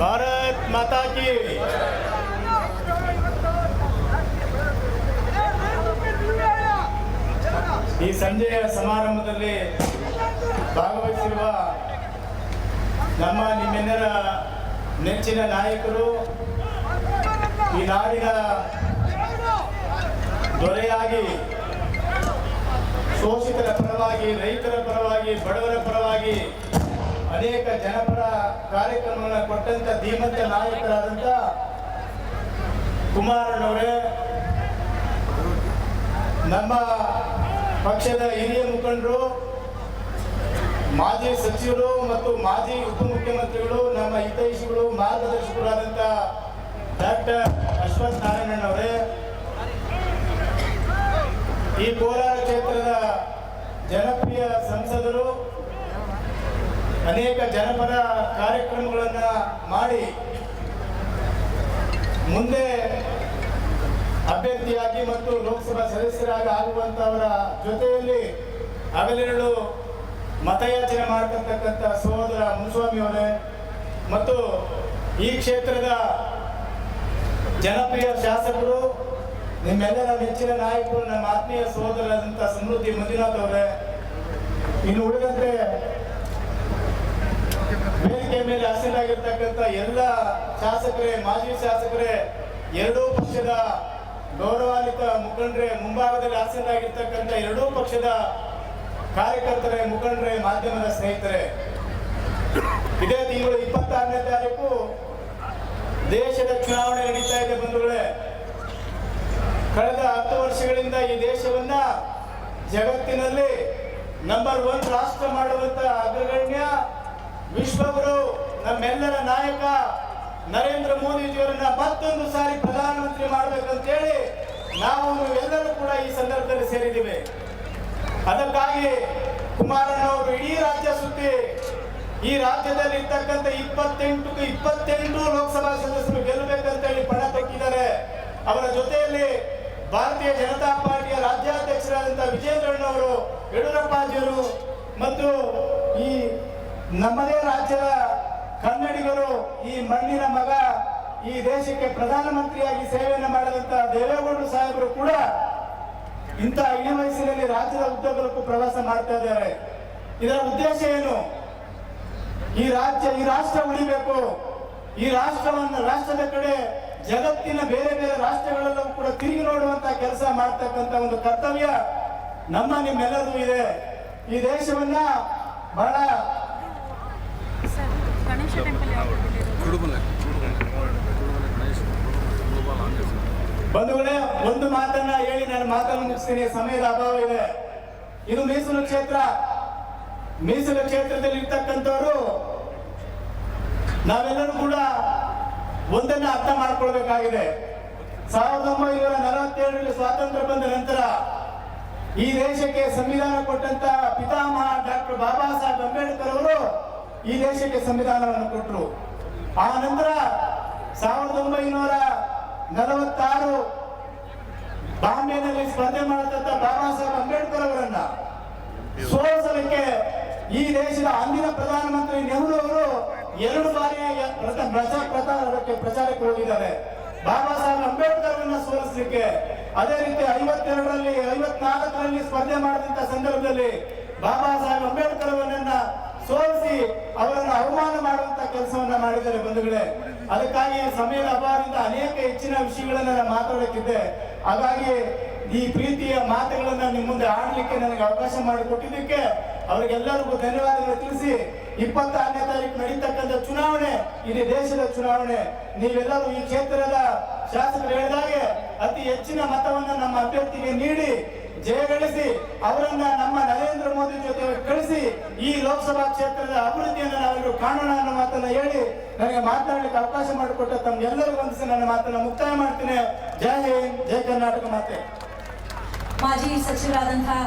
ಭಾರತ್ ಮಾತಾ ಈ ಸಂಜೆಯ ಸಮಾರಂಭದಲ್ಲಿ ಭಾಗವಹಿಸಿರುವ ನಮ್ಮ ನಿಮ್ಮೆಲ್ಲರ ನೆಚ್ಚಿನ ನಾಯಕರು, ಈ ನಾಡಿನ ದೊರೆಯಾಗಿ ಶೋಷಿತರ ಪರವಾಗಿ, ರೈತರ ಪರವಾಗಿ, ಬಡವರ ಪರವಾಗಿ ಅನೇಕ ಜನಪರ ಕಾರ್ಯಕ್ರಮಗಳನ್ನು ಕೊಟ್ಟಂತ ಧೀಮಂತ ನಾಯಕರಾದಂಥ ಕುಮಾರಣ್ಣವರೇ, ನಮ್ಮ ಪಕ್ಷದ ಹಿರಿಯ ಮುಖಂಡರು, ಮಾಜಿ ಸಚಿವರು ಮತ್ತು ಮಾಜಿ ಉಪಮುಖ್ಯಮಂತ್ರಿಗಳು, ನಮ್ಮ ಹಿತೈಷಿಗಳು, ಮಾರ್ಗದರ್ಶಕರಾದಂತ ಡಾಕ್ಟರ್ ಅಶ್ವಥ್ ನಾರಾಯಣನವರೇ ಈ ಕೋಲಾರ ಕ್ಷೇತ್ರದ ಜನಪ್ರಿಯ ಸಂಸದರು ಅನೇಕ ಜನಪದ ಕಾರ್ಯಕ್ರಮಗಳನ್ನು ಮಾಡಿ ಮುಂದೆ ಅಭ್ಯರ್ಥಿಯಾಗಿ ಮತ್ತು ಲೋಕಸಭಾ ಸದಸ್ಯರಾಗಿ ಆಗುವಂಥವರ ಜೊತೆಯಲ್ಲಿ ಹಗಲಿರುಳು ಮತಯಾಚನೆ ಮಾಡತಕ್ಕಂಥ ಸಹೋದರ ಮುನ್ಸ್ವಾಮಿ ಅವರೇ ಮತ್ತು ಈ ಕ್ಷೇತ್ರದ ಜನಪ್ರಿಯ ಶಾಸಕರು, ನಿಮ್ಮೆಲ್ಲರ ನೆಚ್ಚಿನ ನಾಯಕರು, ನಮ್ಮ ಆತ್ಮೀಯ ಸಹೋದರರಾದಂಥ ಸಮೃದ್ಧಿ ಮಂಜುನಾಥ್ ಅವರೇ. ಇನ್ನು ಉಳಿದಂತೆ ವೇದಿಕೆ ಮೇಲೆ ಹಸಿರಾಗಿರ್ತಕ್ಕಂಥ ಎಲ್ಲ ಶಾಸಕರೇ, ಮಾಜಿ ಶಾಸಕರೇ, ಎರಡೂ ಪಕ್ಷದ ಗೌರವಾನ್ವಿತ ಮುಖಂಡರೇ, ಮುಂಭಾಗದಲ್ಲಿ ಹಾಸನರಾಗಿರ್ತಕ್ಕಂಥ ಎರಡೂ ಪಕ್ಷದ ಕಾರ್ಯಕರ್ತರೇ, ಮುಖಂಡರೇ, ಮಾಧ್ಯಮದ ಸ್ನೇಹಿತರೆ. ಇದೇ ತಿಂಗಳು ಇಪ್ಪತ್ತಾರನೇ ತಾರೀಕು ದೇಶದ ಚುನಾವಣೆ ನಡೀತಾ ಇದೆ ಬಂಧುಗಳೇ. ಕಳೆದ ಹತ್ತು ವರ್ಷಗಳಿಂದ ಈ ದೇಶವನ್ನ ಜಗತ್ತಿನಲ್ಲಿ ನಂಬರ್ ಒನ್ ರಾಷ್ಟ್ರ ಮಾಡುವಂತ ನಮ್ಮೆಲ್ಲರ ನಾಯಕ ನರೇಂದ್ರ ಮೋದಿಜಿಯವರನ್ನ ಮತ್ತೊಂದು ಸಾರಿ ಪ್ರಧಾನಮಂತ್ರಿ ಮಾಡಬೇಕಂತೇಳಿ ನಾವು ಎಲ್ಲರೂ ಕೂಡ ಈ ಸಂದರ್ಭದಲ್ಲಿ ಸೇರಿದ್ದೇವೆ. ಅದಕ್ಕಾಗಿ ಕುಮಾರಣ್ಣವರು ಇಡೀ ರಾಜ್ಯ ಸುತ್ತಿ ಈ ರಾಜ್ಯದಲ್ಲಿ ಇರ್ತಕ್ಕಂಥ ಇಪ್ಪತ್ತೆಂಟು ಇಪ್ಪತ್ತೆಂಟು ಲೋಕಸಭಾ ಸದಸ್ಯರು ಗೆಲ್ಲಬೇಕಂತ ಹೇಳಿ ಪಣ ತೊಟ್ಟಿದ್ದಾರೆ ಅವರ ಜೊತೆಯಲ್ಲಿ ಭಾರತೀಯ ಜನತಾ ಪಾರ್ಟಿಯ ರಾಜ್ಯಾಧ್ಯಕ್ಷರಾದಂಥ ವಿಜೇಂದ್ರಣ್ಣವರು ಯಡಿಯೂರಪ್ಪಾಜಿಯವರು ಮತ್ತು ಈ ನಮ್ಮದೇ ರಾಜ್ಯದ ಕನ್ನಡಿಗರು ಈ ಮಣ್ಣಿನ ಮಗ, ಈ ದೇಶಕ್ಕೆ ಪ್ರಧಾನಮಂತ್ರಿಯಾಗಿ ಸೇವೆಯನ್ನು ಮಾಡಿದಂತ ದೇವೇಗೌಡರು ಸಾಹೇಬರು ಕೂಡ ಇಂಥ ಇಳಿ ವಯಸ್ಸಿನಲ್ಲಿ ರಾಜ್ಯದ ಉದ್ಯೋಗಕ್ಕೂ ಪ್ರವಾಸ ಮಾಡ್ತಾ ಇದ್ದಾರೆ. ಇದರ ಉದ್ದೇಶ ಏನು? ಈ ರಾಜ್ಯ, ಈ ರಾಷ್ಟ್ರ ಉಳಿಬೇಕು. ಈ ರಾಷ್ಟ್ರವನ್ನು, ರಾಷ್ಟ್ರದ ಕಡೆ ಜಗತ್ತಿನ ಬೇರೆ ಬೇರೆ ರಾಷ್ಟ್ರಗಳೆಲ್ಲವೂ ಕೂಡ ತಿರುಗಿ ನೋಡುವಂತ ಕೆಲಸ ಮಾಡ್ತಕ್ಕಂಥ ಒಂದು ಕರ್ತವ್ಯ ನಮ್ಮ ನಿಮ್ಮೆಲ್ಲರಿಗೂ ಇದೆ. ಈ ದೇಶವನ್ನ ಬಹಳ ಬಂಧುಗಳೇ, ಒಂದು ಮಾತನ್ನ ಹೇಳಿ ನಾನು ಮಾತನ್ನು ಮುಗಿಸ್ತೀನಿ. ಸಮಯದ ಅಭಾವ ಇದೆ. ಇದು ಮೀಸಲು ಕ್ಷೇತ್ರ. ಮೀಸಲು ಕ್ಷೇತ್ರದಲ್ಲಿ ಇರ್ತಕ್ಕಂಥವರು, ನಾವೆಲ್ಲರೂ ಕೂಡ ಒಂದನ್ನ ಅರ್ಥ ಮಾಡ್ಕೊಳ್ಬೇಕಾಗಿದೆ. ಸಾವಿರದ ಒಂಬೈನೂರ ನಲವತ್ತೇಳರಲ್ಲಿ ಸ್ವಾತಂತ್ರ್ಯ ಬಂದ ನಂತರ ಈ ದೇಶಕ್ಕೆ ಸಂವಿಧಾನ ಕೊಟ್ಟಂತ ಪಿತಾಮಹ ಡಾಕ್ಟರ್ ಬಾಬಾ ಸಾಹೇಬ್ ಅಂಬೇಡ್ಕರ್ ಈ ದೇಶಕ್ಕೆ ಸಂವಿಧಾನವನ್ನು ಕೊಟ್ಟರು ಆ ನಂತರ ಸಾವಿರದ ಒಂಬೈನೂರ ನಲವತ್ತಾರು ಬಾಂಬೆನಲ್ಲಿ ಸ್ಪರ್ಧೆ ಮಾಡತಕ್ಕ ಬಾಬಾ ಸಾಹೇಬ್ ಅಂಬೇಡ್ಕರ್ ಅವರನ್ನ ಸೋಲಿಸಲಿಕ್ಕೆ ಈ ದೇಶದ ಅಂದಿನ ಪ್ರಧಾನಮಂತ್ರಿ ನೆಹರು ಅವರು ಎರಡು ಬಾರಿ ಪ್ರಥ- ಪ್ರಚಾರ ಪ್ರಚಾರಕ್ಕೆ ಪ್ರಚಾರಕ್ಕೆ ಹೋಗಿದ್ದಾರೆ. ಬಾಬಾ ಸಾಹೇಬ್ ಅಂಬೇಡ್ಕರ್ ಅವರನ್ನ ಸೋಲಿಸಲಿಕ್ಕೆ ಅದೇ ರೀತಿ ಐವತ್ತೆರಡರಲ್ಲಿ, ಐವತ್ನಾಲ್ಕರಲ್ಲಿ ಸ್ಪರ್ಧೆ ಮಾಡಿದಂತ ಸಂದರ್ಭದಲ್ಲಿ ಬಾಬಾ ಸಾಹೇಬ್ ಅಂಬೇಡ್ಕರ್ ಅವರನ್ನ ಸೋಲಿಸಿ ಅವರನ್ನು ಅವಮಾನ ಮಾಡುವಂತ ಕೆಲಸವನ್ನ ಮಾಡಿದ್ದಾರೆ ಬಂಧುಗಳೇ. ಅದಕ್ಕಾಗಿ ಸಮಯದ ಅಭಾವದಿಂದ ಅನೇಕ ಹೆಚ್ಚಿನ ವಿಷಯಗಳನ್ನ ನಾನು ಮಾತಾಡಕ್ಕಿದ್ದೆ. ಹಾಗಾಗಿ ಈ ಪ್ರೀತಿಯ ಮಾತುಗಳನ್ನ ನಿಮ್ಮ ಮುಂದೆ ಆಡಲಿಕ್ಕೆ ನನಗೆ ಅವಕಾಶ ಮಾಡಿಕೊಟ್ಟಿದ್ದಕ್ಕೆ ಅವರಿಗೆಲ್ಲರಿಗೂ ಧನ್ಯವಾದಗಳು ತಿಳಿಸಿ, ಇಪ್ಪತ್ತಾರನೇ ತಾರೀಕು ನಡೀತಕ್ಕಂಥ ಚುನಾವಣೆ, ಇಡೀ ದೇಶದ ಚುನಾವಣೆ. ನೀವೆಲ್ಲರೂ ಈ ಕ್ಷೇತ್ರದ ಶಾಸಕರು ಹೇಳಿದಾಗೆ ಅತಿ ಹೆಚ್ಚಿನ ಮತವನ್ನು ನಮ್ಮ ಅಭ್ಯರ್ಥಿಗೆ ನೀಡಿ ಜಯಗಳಿಸಿ ಅವರನ್ನ ನಮ್ಮ ನರೇಂದ್ರ ಮೋದಿ ಜೊತೆ ಕಳಿಸಿ ಈ ಲೋಕಸಭಾ ಕ್ಷೇತ್ರದ ಅಭಿವೃದ್ಧಿಯನ್ನು ನಾವೆಲ್ಲರೂ ಕಾಣೋಣ ಅನ್ನೋ ಮಾತನ್ನ ಹೇಳಿ ನನಗೆ ಮಾತನಾಡಲಿಕ್ಕೆ ಅವಕಾಶ ಮಾಡಿಕೊಟ್ಟ ತಮ್ಗೆಲ್ಲರಿಗೂ ವಂದಿಸಿ ನನ್ನ ಮಾತನ್ನ ಮುಕ್ತಾಯ ಮಾಡ್ತೇನೆ. ಜಯ ಹಿಂದ್ ಜಯ ಕರ್ನಾಟಕ ಮಾತೆ. ಮಾಜಿ ಸಚಿವರಾದಂತಹ